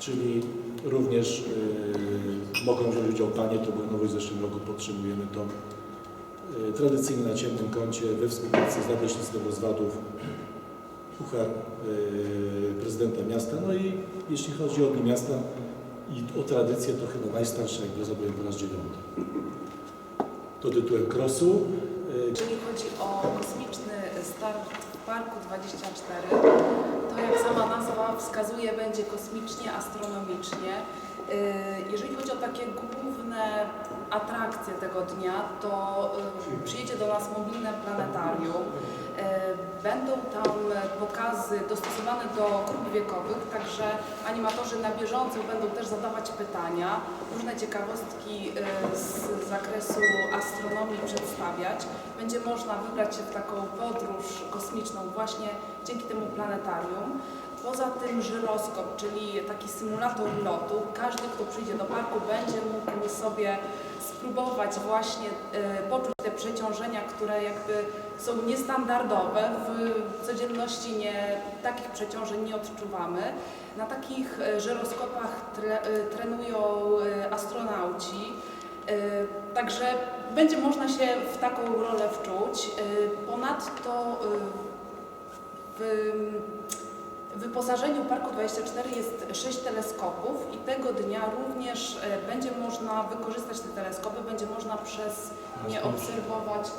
czyli również y, mogą wziąć udział panie, to było nowość w zeszłym roku, podtrzymujemy to. Y, tradycyjnie na ciemnym kącie we współpracy z Nadleśnictwem Rozwadów Puchar y, prezydenta miasta. No i jeśli chodzi o Dni Miasta i o tradycję, to chyba najstarsza, jak zrobiłem po raz dziewiąty. To tytułem Krosu. Jeżeli chodzi o kosmiczny start w Parku 24, to jak sama nazwa wskazuje, będzie kosmicznie, astronomicznie. Yy, Jeżeli chodzi o takie główne atrakcje tego dnia, to yy, przyjedzie do nas mobilne planetarium. Yy, Będą tam pokazy dostosowane do grup wiekowych, także animatorzy na bieżąco będą też zadawać pytania, różne ciekawostki z zakresu astronomii przedstawiać. Będzie można wybrać się w taką podróż kosmiczną właśnie dzięki temu planetarium. Poza tym żyroskop, czyli taki symulator lotu. Każdy, kto przyjdzie do parku, będzie mógł sobie spróbować właśnie e, poczuć te przeciążenia, które jakby są niestandardowe. W codzienności nie, takich przeciążeń nie odczuwamy. Na takich e, żyroskopach tre, e, trenują astronauci. E, Także będzie można się w taką rolę wczuć. Ponadto w wyposażeniu Parku 24 jest sześć teleskopów i tego dnia również e, będzie można wykorzystać te teleskopy, będzie można przez nie obserwować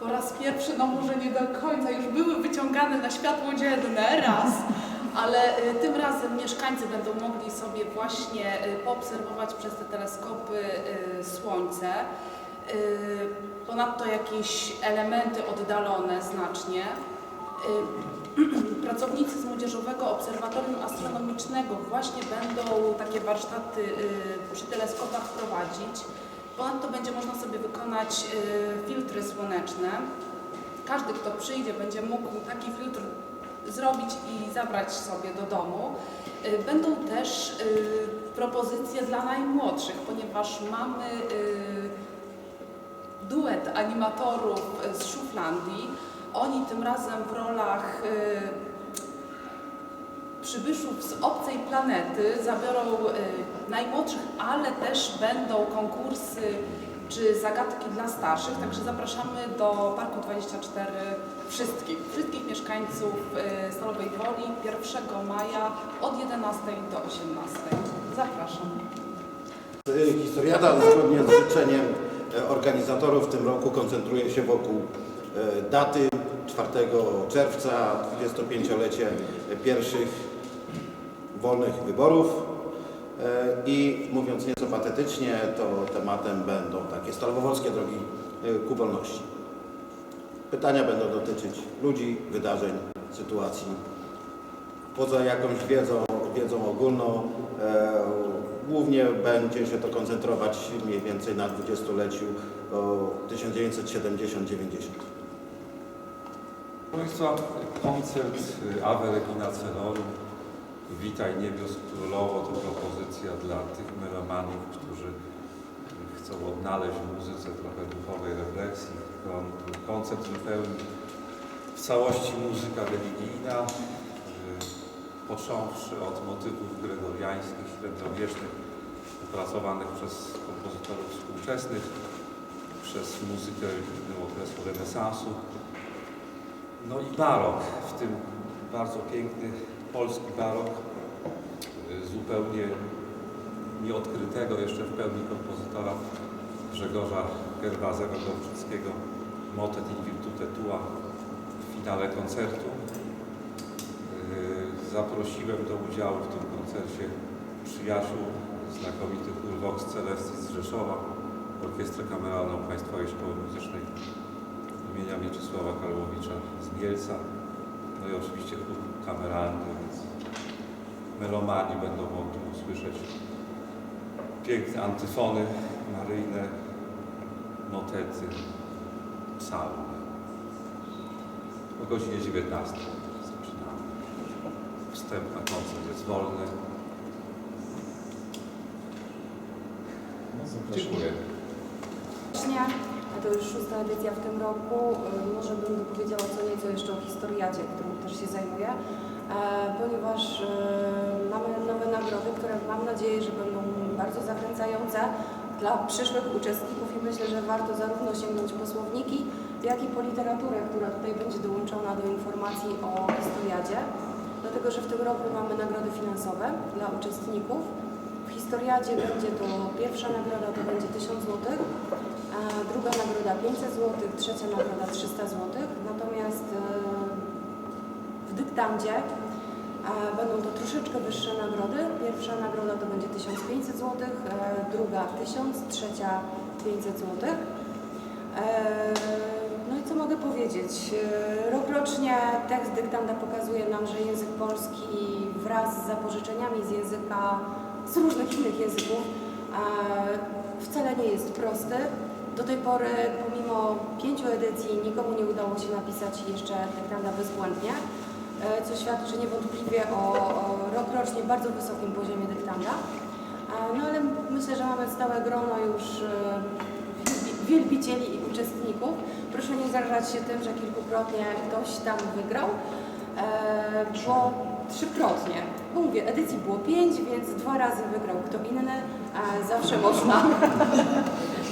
po raz pierwszy, no może nie do końca, już były wyciągane na światło dzienne raz, ale e, tym razem mieszkańcy będą mogli sobie właśnie e, poobserwować przez te teleskopy Słońce. Ponadto jakieś elementy oddalone znacznie. Pracownicy z Młodzieżowego Obserwatorium Astronomicznego właśnie będą takie warsztaty y, przy teleskopach prowadzić. Ponadto będzie można sobie wykonać y, filtry słoneczne. Każdy, kto przyjdzie, będzie mógł taki filtr zrobić i zabrać sobie do domu. Y, Będą też propozycje dla najmłodszych, ponieważ mamy duet animatorów z Szuflandii. Oni tym razem w rolach przybyszów z obcej planety zabiorą y, najmłodszych, ale też będą konkursy czy zagadki dla starszych. Także zapraszamy do Parku 24 wszystkich, wszystkich mieszkańców y, Stalowej Woli 1 maja od 11 do 18. Zapraszam. Historiada zgodnie z życzeniem e, organizatorów w tym roku koncentruje się wokół e, daty 4 czerwca, 25-lecie pierwszych wolnych wyborów E, i mówiąc nieco patetycznie, to tematem będą takie stalowolskie drogi e, ku wolności. Pytania będą dotyczyć ludzi, wydarzeń, sytuacji. Poza jakąś wiedzą, wiedzą ogólną, e, głównie będzie się to koncentrować mniej więcej na dwudziestoleciu o 1970-90. Proszę Państwa, koncert y, Ave Regina Celorum, Witaj Niebios Królowo to propozycja dla tych melomanów, którzy chcą odnaleźć w muzyce trochę duchowej refleksji. Kon- Koncert wypełni w całości muzyka religijna, y, począwszy od motywów gregoriańskich, średniowiecznych, opracowanych przez kompozytorów współczesnych, przez muzykę okresu renesansu, no i barok, w tym bardzo piękny polski barok, y, zupełnie nieodkrytego jeszcze w pełni kompozytora Grzegorza Gerwazego Gorczyckiego, Motet in virtute tua w finale koncertu. Y, Zaprosiłem do udziału w tym koncercie przyjaciół znakomitych chór Vox Celestis z Rzeszowa, Orkiestrę Kameralną Państwowej Szkoły Muzycznej imienia Mieczysława Karłowicza z Mielca. No i oczywiście chór kameralny, więc melomani będą mogli usłyszeć piękne antyfony maryjne, motety, psalmy. O godzinie 19 zaczynamy. Wstęp na koncert jest wolny. Dziękuję. Dnia, a to już szósta edycja w tym roku. Y, Może bym dopowiedziała co nieco jeszcze o historiadzie, którą też się zajmuję. ponieważ e, mamy nowe nagrody, które mam nadzieję, że będą bardzo zachęcające dla przyszłych uczestników i myślę, że warto zarówno sięgnąć po słowniki, jak i po literaturę, która tutaj będzie dołączona do informacji o historiadzie. Dlatego, że w tym roku mamy nagrody finansowe dla uczestników. W historiadzie będzie to pierwsza nagroda to będzie 1000 zł, druga nagroda 500 zł, trzecia nagroda 300 zł. Natomiast e, w dyktandzie e, będą to troszeczkę wyższe nagrody. Pierwsza nagroda to będzie 1500 zł, e, druga 1000, trzecia 500 zł. No i co mogę powiedzieć? Rokrocznie tekst dyktanda pokazuje nam, że język polski wraz z zapożyczeniami z języka, z różnych innych języków wcale nie jest prosty. Do tej pory, pomimo pięciu edycji, nikomu nie udało się napisać jeszcze dyktanda bezbłędnie, e, co świadczy niewątpliwie o, o rokrocznie bardzo wysokim poziomie dyktanda. E, No ale myślę, że mamy stałe grono już e, wielbi- wielbicieli i uczestników. Proszę nie zarażać się tym, że kilkukrotnie ktoś tam wygrał, bo trzykrotnie. Bo mówię, edycji było pięć, więc dwa razy wygrał kto inny. E, zawsze można,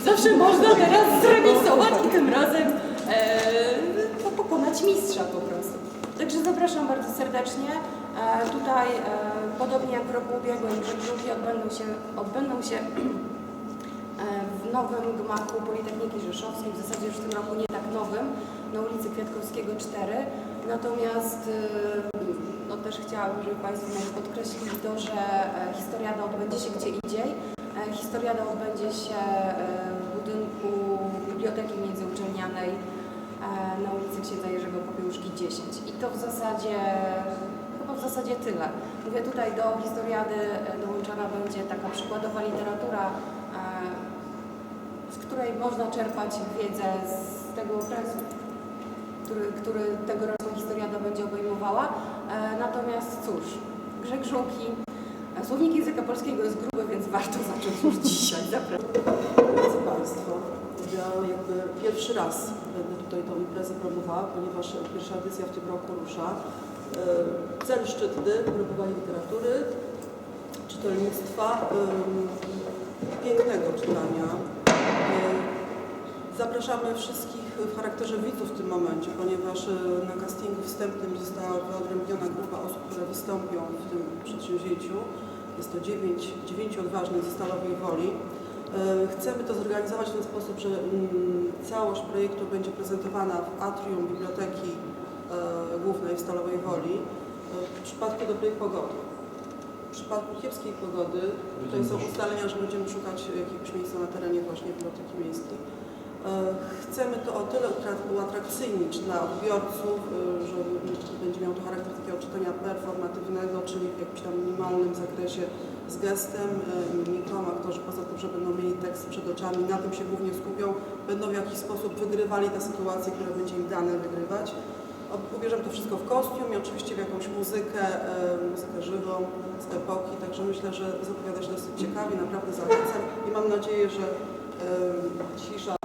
zawsze można teraz zremisować i tym razem e, pokonać mistrza po prostu. Także zapraszam bardzo serdecznie. E, tutaj, e, podobnie jak w roku ubiegłym, grzegrzówki odbędą się, odbędą się w nowym gmachu Politechniki Rzeszowskiej, w zasadzie już w tym roku nie tak nowym, na ulicy Kwiatkowskiego 4. Natomiast y, no też chciałabym, żeby Państwo podkreślili to, że e, historiada odbędzie się gdzie indziej. E, Historiada odbędzie się e, w budynku Biblioteki Międzyuczelnianej e, na ulicy Księdza Jerzego Popiełuszki 10. I to w zasadzie, chyba w zasadzie tyle. Mówię tutaj do historiady dołączona będzie taka przykładowa literatura, z której można czerpać wiedzę z tego okresu, który, który tegoroczna historiada będzie obejmowała. Natomiast cóż, Grzeg słownik języka polskiego jest gruby, więc warto zacząć już dzisiaj. Drodzy Państwo, ja jakby pierwszy raz będę tutaj tą imprezę promowała, ponieważ pierwsza edycja w tym roku rusza. E, Cel szczytny, promowanie literatury, czytelnictwa, pięknego czytania. E, Zapraszamy wszystkich w charakterze widzów w tym momencie, ponieważ e, na castingu wstępnym została wyodrębniona grupa osób, które wystąpią w tym przedsięwzięciu. Jest to dziewięć, dziewięciu odważnych ze Stalowej Woli. E, Chcemy to zorganizować w ten sposób, że mm, całość projektu będzie prezentowana w atrium Biblioteki e, Głównej w Stalowej Woli e, w przypadku dobrej pogody. W przypadku kiepskiej pogody tutaj są ustalenia, że będziemy szukać jakiegoś miejsca na terenie właśnie Biblioteki Miejskiej. E, Chcemy to o tyle uatrakcyjnić dla odbiorców, e, że będzie miał to charakter takiego czytania performatywnego, czyli w jakimś tam minimalnym zakresie z gestem, e, mimiką. Aktorzy poza tym, że będą mieli tekst przed oczami, na tym się głównie skupią, będą w jakiś sposób wygrywali te sytuacje, które będzie im dane wygrywać. Ubierzemy to wszystko w kostium i oczywiście w jakąś muzykę, e, muzykę żywą z epoki, także myślę, że zapowiada się dosyć ciekawie, naprawdę zachęcam i mam nadzieję, że e, dzisiejsza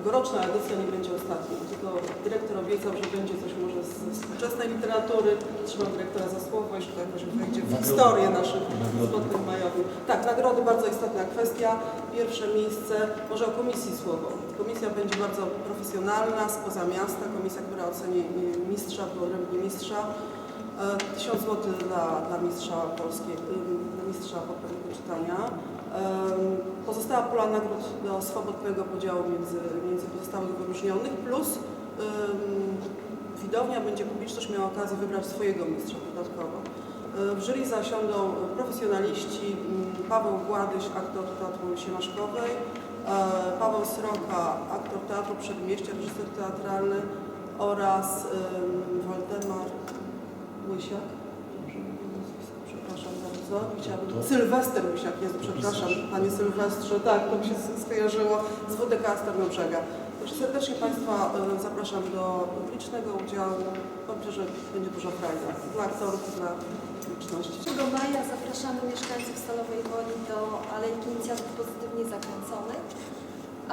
tegoroczna edycja nie będzie ostatnią, tylko dyrektor obiecał, że będzie coś może z współczesnej literatury. Trzymam dyrektora za słowo i że to jakoś wejdzie w historię naszych spotkań majowych. Tak, nagrody bardzo istotna kwestia. Pierwsze miejsce, może o komisji słowo. Komisja będzie bardzo profesjonalna, spoza miasta, komisja, która oceni y, mistrza, odrębnie mistrza. E, 1000 zł dla, dla mistrza polskiego, dla mistrza poprawnego czytania. Pozostała pula nagród do swobodnego podziału między, między pozostałych wyróżnionych, plus em, widownia będzie, publiczność miała okazję wybrać swojego mistrza dodatkowo. W jury zasiądą profesjonaliści Paweł Gładyś, aktor Teatru Siemaszkowej, e, Paweł Sroka, aktor Teatru Przedmieścia, reżyser teatralny oraz em, Waldemar Łysiak. Bardzo. Chciałabym... Sylwester Łysiak, jest, przepraszam, panie Sylwestrze, tak, to mi się skojarzyło z WDK Starnobrzega. Także serdecznie Państwa e, zapraszam do licznego udziału. Myślę, że będzie dużo frajda dla aktorów dla publiczności. 1 maja zapraszamy mieszkańców Stalowej Woli do Alejki Inicjatyw Pozytywnie Zakręconych.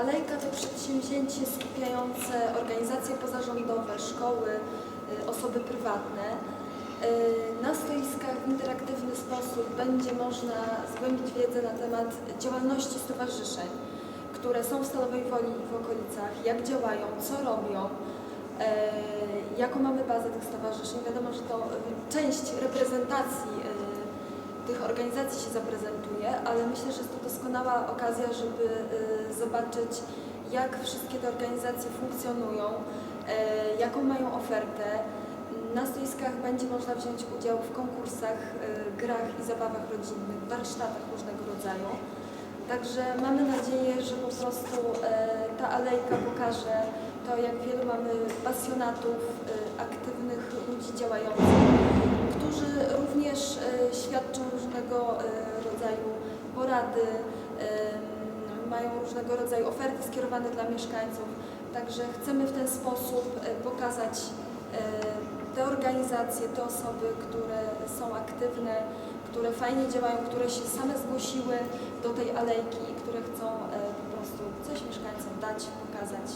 Alejka to przedsięwzięcie skupiające organizacje pozarządowe, szkoły, y, osoby prywatne. Na stoiskach w interaktywny sposób będzie można zgłębić wiedzę na temat działalności stowarzyszeń, które są w Stalowej Woli w okolicach, jak działają, co robią, e, jaką mamy bazę tych stowarzyszeń. Wiadomo, że to e, część reprezentacji tych organizacji się zaprezentuje, ale myślę, że jest to doskonała okazja, żeby zobaczyć, jak wszystkie te organizacje funkcjonują, jaką mają ofertę. Na stoiskach będzie można wziąć udział w konkursach, e, grach i zabawach rodzinnych, warsztatach różnego rodzaju. Także mamy nadzieję, że po prostu e, ta alejka pokaże to, jak wielu mamy pasjonatów, e, aktywnych ludzi działających, którzy również świadczą różnego rodzaju porady, mają różnego rodzaju oferty skierowane dla mieszkańców. Także chcemy w ten sposób pokazać te organizacje, te osoby, które są aktywne, które fajnie działają, które się same zgłosiły do tej alejki i które chcą e, po prostu coś mieszkańcom dać, pokazać.